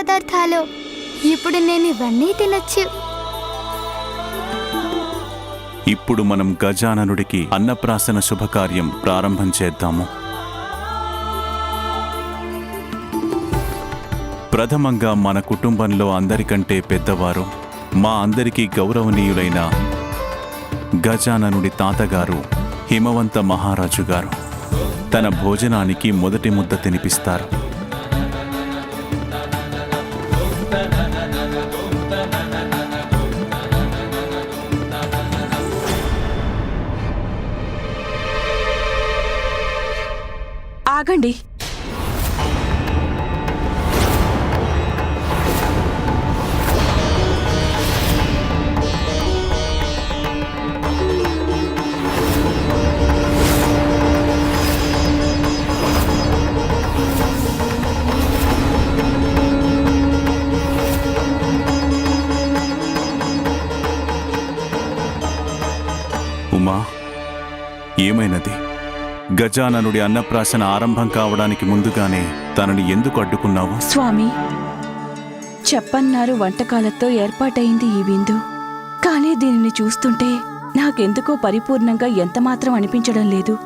పదార్థాలు. ఇప్పుడు నేను ఇవన్నీ తినొచ్చు. ఇప్పుడు మనం గజాననుడికి అన్నప్రాసన శుభకార్యం ప్రారంభం చేద్దాము. ప్రథమంగా మన కుటుంబంలో అందరికంటే పెద్దవారు మా అందరికీ గౌరవనీయులైన గజాననుడి తాతగారు హిమవంత మహారాజు గారు తన భోజనానికి మొదటి ముద్ద తినిపిస్తారు. ఆగండి. ఉమా ఏమైనది? గజాననుడి అన్నప్రాసన ఆరంభం కావడానికి ముందుగానే తనని ఎందుకు అడ్డుకున్నావు? స్వామి చెప్పన్నారు వంటకాలతో ఏర్పాటైంది ఈ విందు. కానీ దీనిని చూస్తుంటే నాకెందుకో పరిపూర్ణంగా ఎంతమాత్రం అనిపించడం లేదు.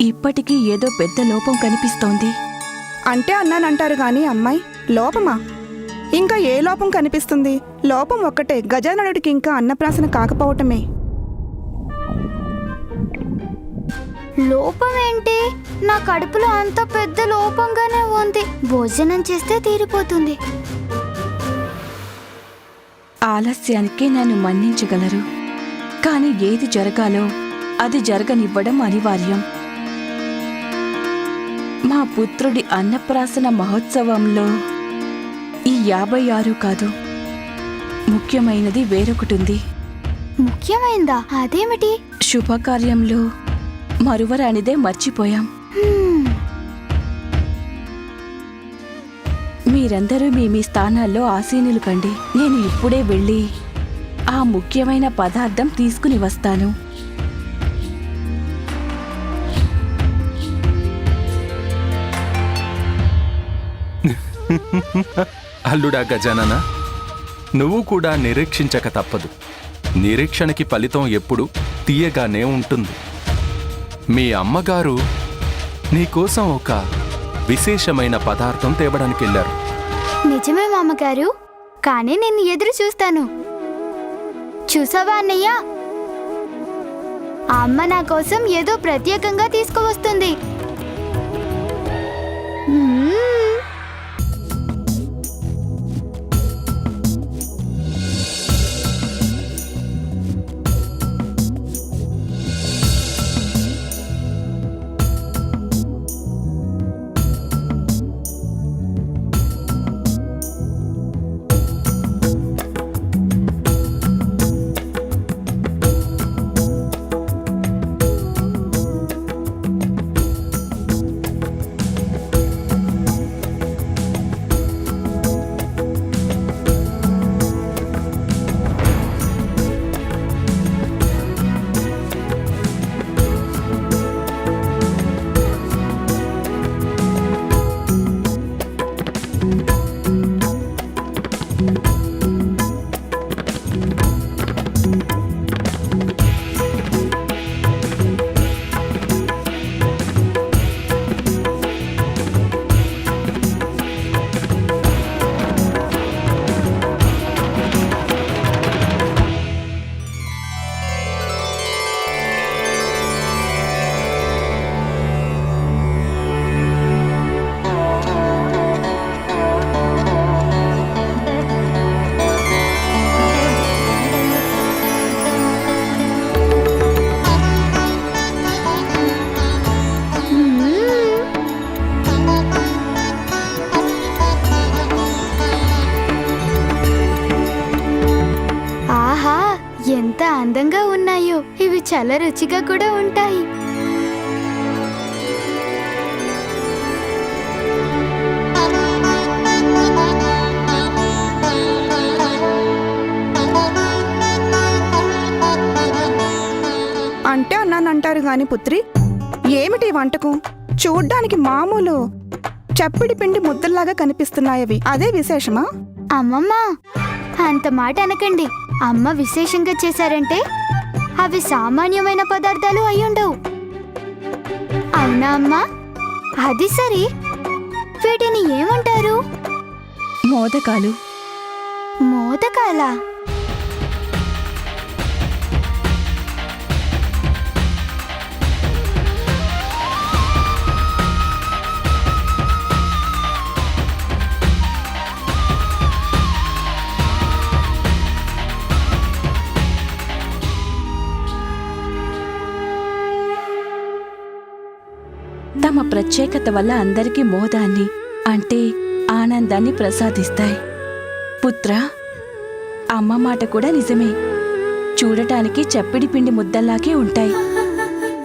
ఇప్పటికీ ఏదో పెద్ద లోపం కనిపిస్తోంది. అంటే అన్నానంటారు గాని అమ్మాయి లోపమా? ఇంకా ఏ లోపం కనిపిస్తుంది? లోపం ఒక్కటే గజాననుడికి ఇంకా అన్నప్రాసన కాకపోవటమే. లోపం ఏంటి నా కడుపులో అంత పెద్ద లోపంగానే ఉంది. భోజనం చేస్తే తీరిపోతుంది. ఆలస్యానికి నన్ను మన్నించగలరు. కాని ఏది జరగాలో అది జరగనివ్వడం అనివార్యం. మా పుత్రుడి అన్నప్రాసన మహోత్సవంలో ఈ యాభై ఆరు కాదు ముఖ్యమైనది వేరొకటుంది ముఖ్యమైందా? అదేమిటి? శుభకార్యంలో మరువరానిదే మర్చిపోయాం. మీరందరూ మీ మీ స్థానాల్లో ఆసీనులు కండి. నేను ఇప్పుడే వెళ్ళి ఆ ముఖ్యమైన పదార్థం తీసుకుని వస్తాను. అల్లుడా గజానన నువ్వు కూడా నిరీక్షించక తప్పదు. నిరీక్షణకి ఫలితం ఎప్పుడు తీయగానే ఉంటుంది. మీ అమ్మగారు నీకోసం ఒక విశేషమైన పదార్థం తేవడానికి వెళ్ళారు. నిజమే మామగారు కానీ నేను ఎదురు చూస్తాను. చూసావా అన్నయ్య? అమ్మ నా కోసం ఏదో ప్రత్యేకంగా తీసుకువస్తుంది. రుచిగా కూడా ఉంటాయి. అంటే అన్నానంటారు గాని పుత్రి ఏమిటి వంటకం? చూడ్డానికి మామూలు చప్పిడి పిండి ముద్దల్లాగా కనిపిస్తున్నాయవి. అదే విశేషమా? అమ్మమ్మ అంత మాట అనకండి. అమ్మ విశేషంగా చేశారంటే అవి సామాన్యమైన పదార్థాలు అయ్యుండవు అవునా అమ్మా? అది సరే. వీటిని ఏమంటారు? మోదకాలు. మోదకాల? తమ ప్రత్యేకత వల్ల అందరికీ మోదాన్ని అంటే ఆనందాన్ని ప్రసాదిస్తాయి. పుత్ర అమ్మ మాట కూడా నిజమే. చూడటానికి చప్పిడి పిండి ముద్దల్లాగే ఉంటాయి.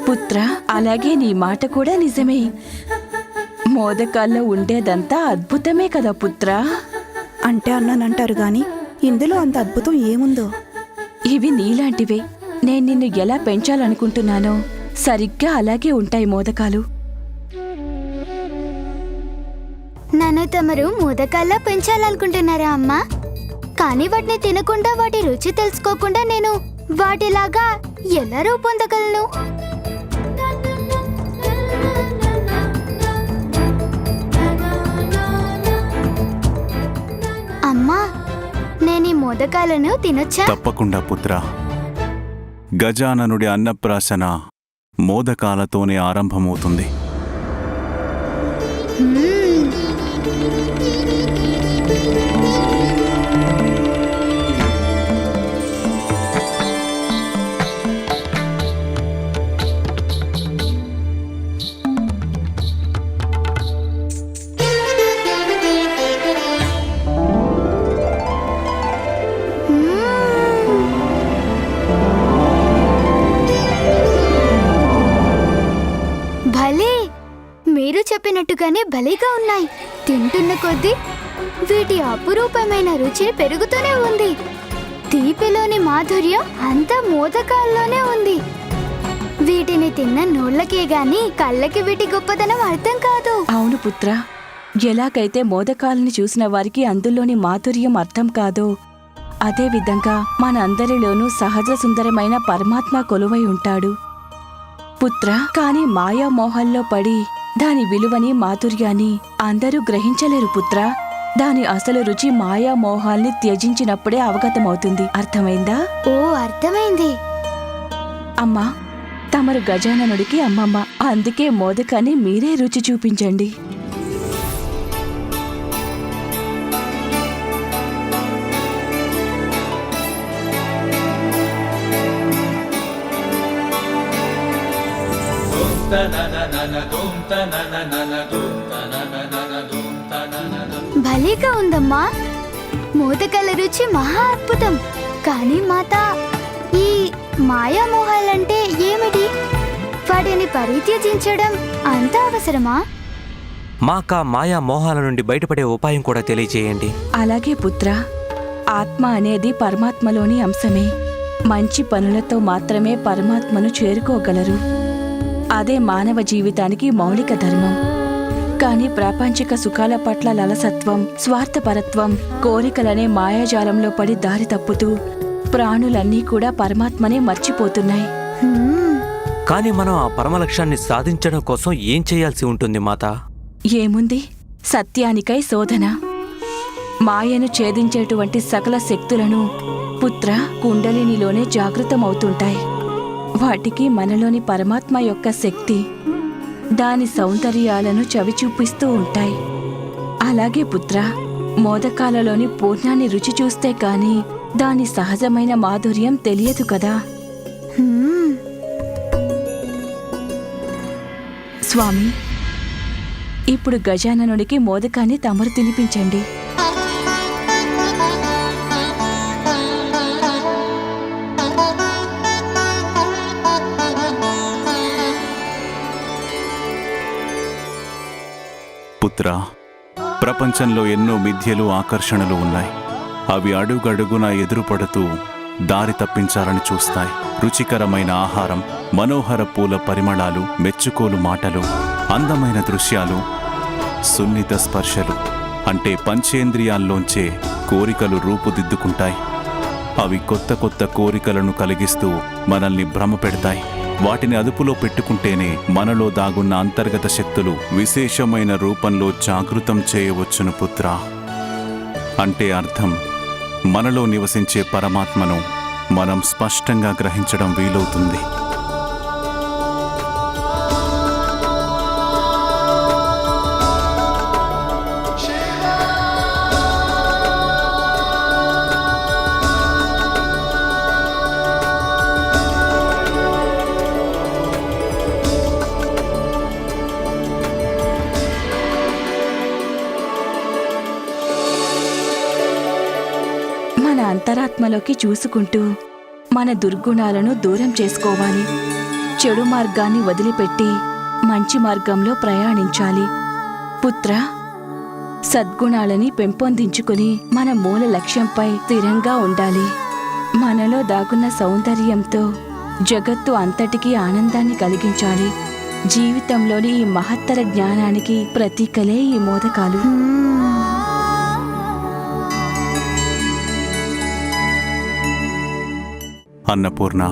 పుత్ర అలాగే నీ మాట కూడా నిజమే. మోదకాల్లో ఉండేదంతా అద్భుతమే కదా పుత్రా? అంటే అన్నానంటారు గాని ఇందులో అంత అద్భుతం ఏముందో? ఇవి నీలాంటివే. నేను నిన్ను ఎలా పెంచాలనుకుంటున్నానో సరిగ్గా అలాగే ఉంటాయి మోదకాలు. నన్ను తమరు మోదకాల్లా పెంచాలనుకుంటున్నారా అమ్మా? కానీ వాటిని తినకుండా వాటి రుచి తెలుసుకోకుండా నేను వాటిలాగా ఎలా రూపొందగలను? అమ్మా నేను ఈ మోదకాలను తినొచ్చా? తప్పకుండా పుత్ర. గజాననుడి అన్నప్రాసన మోదకాలతోనే ఆరంభమవుతుంది. Hmm. మీరు చెప్పినట్టుగానే భలేగా ఉన్నాయి. తింటున్న కొద్దీ వీటి అపురూపమైన రుచి పెరుగుతూనే ఉంది. తీపిలోని మాధుర్యం అంతా మోదకాల్లోనే ఉంది. వీటిని తిన్న నోళ్ళకే గాని కళ్ళకి వీటి గొప్పతనం అర్థం కాదు. అవును పుత్ర. ఎలాగైతే మోదకాలను చూసిన వారికి అందులోని మాధుర్యం అర్థం కాదో అదేవిధంగా మన అందరిలోనూ సహజ సుందరమైన పరమాత్మ కొలువై ఉంటాడు. పుత్ర కాని మాయామోహల్లో పడి దాని విలువని మాధుర్యాన్ని అందరూ గ్రహించలేరు పుత్ర. దాని అసలు రుచి మాయా మోహాల్ని త్యజించినప్పుడే అవగతమవుతుంది. అర్థమైందా? ఓ అర్థమైంది. అమ్మా తమరు గజాననుడికి అమ్మమ్మ అందుకే మోదకాన్ని మీరే రుచి చూపించండి. భలేగా ఉందమ్మా. మోదకాల రుచి మహా అద్భుతం. కానీ మాత ఈ మాయామోహాలంటే ఏమిటి? వాటిని పరిత్యజించడం అంత అవసరమా? మాకా మాయా మోహాల నుండి బయటపడే ఉపాయం కూడా తెలియజేయండి. అలాగే పుత్ర ఆత్మ అనేది పరమాత్మలోని అంశమే. మంచి పనులతో మాత్రమే పరమాత్మను చేరుకోగలరు. అదే మానవ జీవితానికి మౌలిక ధర్మం. కానీ ప్రాపంచిక సుఖాల పట్ల లలసత్వం స్వార్థపరత్వం కోరికలనే మాయాజాలంలో పడి దారి తప్పుతూ ప్రాణులన్నీ కూడా పరమాత్మనే మర్చిపోతున్నాయి. కానీ మనం ఆ పరమ లక్ష్యాన్ని సాధించడం కోసం ఏం చేయాల్సి ఉంటుంది మాత? ఏముంది? సత్యానికై శోధన. మాయను ఛేదించేటువంటి సకల శక్తులను పుత్ర కుండలినిలోనే జాగృతమవుతుంటాయి. వాటికి మనలోని పరమాత్మ యొక్క శక్తి దాని సౌందర్యాలను చవిచూపిస్తూ ఉంటాయి. అలాగే పుత్ర మోదకాలలోని పూర్ణాన్ని రుచి చూస్తే కాని దాని సహజమైన మాధుర్యం తెలియదు కదా. స్వామి ఇప్పుడు గజాననుడికి మోదకాన్ని తమరు తినిపించండి. పుత్ర. ప్రపంచంలో ఎన్నో మిథ్యలు ఆకర్షణలు ఉన్నాయి. అవి అడుగడుగునా ఎదురుపడుతూ దారి తప్పించాలని చూస్తాయి. రుచికరమైన ఆహారం మనోహర పూల పరిమళాలు మెచ్చుకోలు మాటలు అందమైన దృశ్యాలు సున్నిత స్పర్శలు. అంటే పంచేంద్రియాల్లోంచే కోరికలు రూపుదిద్దుకుంటాయి. అవి కొత్త కొత్త కోరికలను కలిగిస్తూ మనల్ని భ్రమపెడతాయి వాటిని అదుపులో పెట్టుకుంటేనే మనలో దాగున్న అంతర్గత శక్తులు విశేషమైన రూపంలో జాగృతం చేయవచ్చును పుత్ర. అంటే అర్థం మనలో నివసించే పరమాత్మను మనం స్పష్టంగా గ్రహించడం వీలవుతుంది. అంతరాత్మలోకి చూసుకుంటూ మన దుర్గుణాలను దూరం చేసుకోవాలి. చెడు మార్గాన్ని వదిలిపెట్టి మంచి మార్గంలో ప్రయాణించాలి. పుత్ర సద్గుణాలని పెంపొందించుకుని మన మూల లక్ష్యంపై స్థిరంగా ఉండాలి. మనలో దాగున్న సౌందర్యంతో జగత్తు అంతటికీ ఆనందాన్ని కలిగించాలి. జీవితంలోని ఈ మహత్తర జ్ఞానానికి ప్రతీకలే ఈ మోదకాలు. అన్నపూర్ణ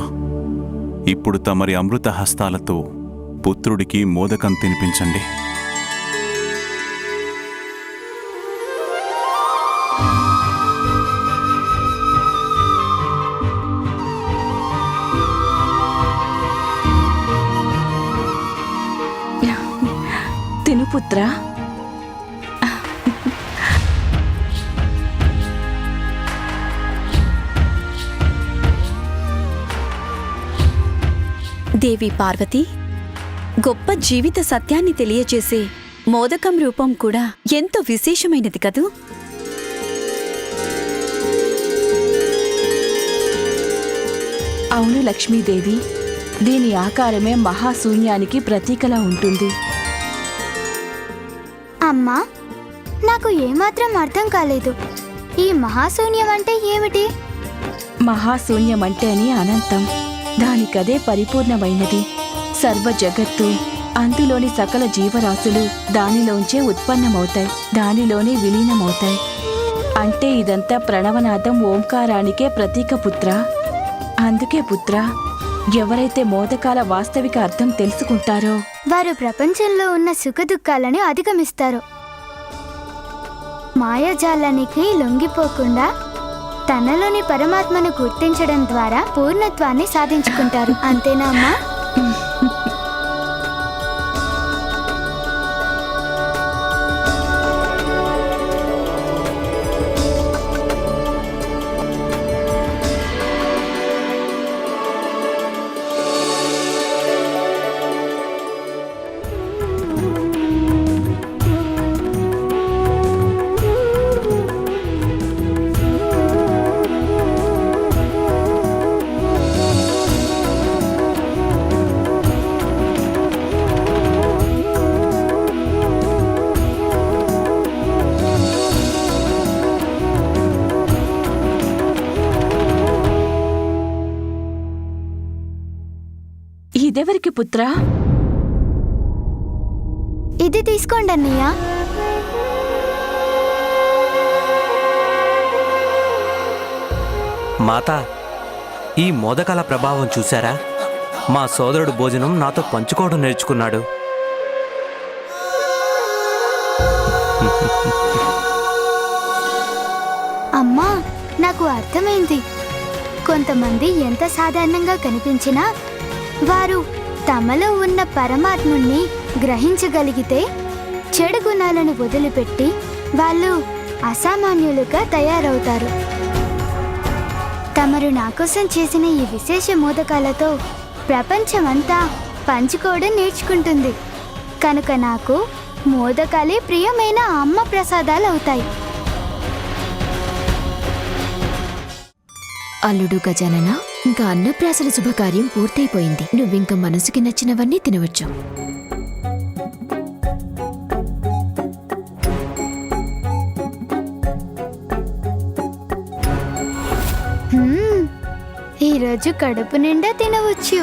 ఇప్పుడు తమరి అమృత హస్తాలతో పుత్రుడికి మోదకం తినిపించండి. తిను దేవి పార్వతి గొప్ప జీవిత సత్యాన్ని తెలియచేసే మోదకం రూపం కూడా ఎంతో విశేషమైనది కదూ? అవును లక్ష్మీదేవి దీని ఆకారమే మహాశూన్యానికి ప్రతీకలా ఉంటుంది. అమ్మా నాకు ఏమాత్రం అర్థం కాలేదు. ఈ మహాశూన్యం అంటే ఏమిటి? మహాశూన్యం అంటేనే అనంతం. దానికదే పరిపూర్ణమైనది. సర్వ జగత్తు అందులోని సకల జీవరాశులు దానిలోంచే ఉత్పన్నమవుతాయి దానిలోనే విలీనమవుతాయి. అంటే ఇదంతా ప్రణవనాథం ఓంకారానికే ప్రతీక పుత్ర? అందుకే పుత్ర ఎవరైతే మోదకాల వాస్తవిక అర్థం తెలుసుకుంటారో? వారు ప్రపంచంలో ఉన్న సుఖదుఖాలను అధిగమిస్తారు. మాయాజాలానికి లొంగిపోకుండా తనలోని పరమాత్మను గుర్తించడం ద్వారా పూర్ణత్వాన్ని సాధించుకుంటారు. అంతేనా అమ్మా? పుత్రా? ఇది తీసుకోండి అన్నయ్య. మాతా ఈ మోదకాల ప్రభావం చూశారా? మా సోదరుడు భోజనం నాతో పంచుకోవడం నేర్చుకున్నాడు. అమ్మా నాకు అర్థమైంది. కొంతమంది ఎంత సాధారణంగా కనిపించినా వారు తమలో ఉన్న పరమాత్ముణ్ణి గ్రహించగలిగితే చెడు గుణాలను వదిలిపెట్టి వాళ్ళు అసామాన్యులుగా తయారవుతారు. తమరు నా కోసం చేసిన ఈ విశేష మోదకాలతో ప్రపంచమంతా పంచుకోవడం నేర్చుకుంటుంది. కనుక నాకు మోదకాలే ప్రియమైన అమ్మ ప్రసాదాలు అవుతాయి అల్లుడు గజానన ఇంకా అన్నప్రాసల శుభకార్యం పూర్తయిపోయింది. నువ్వింక మనసుకి నచ్చినవన్నీ తినవచ్చు. ఈరోజు కడుపు నిండా తినవచ్చు.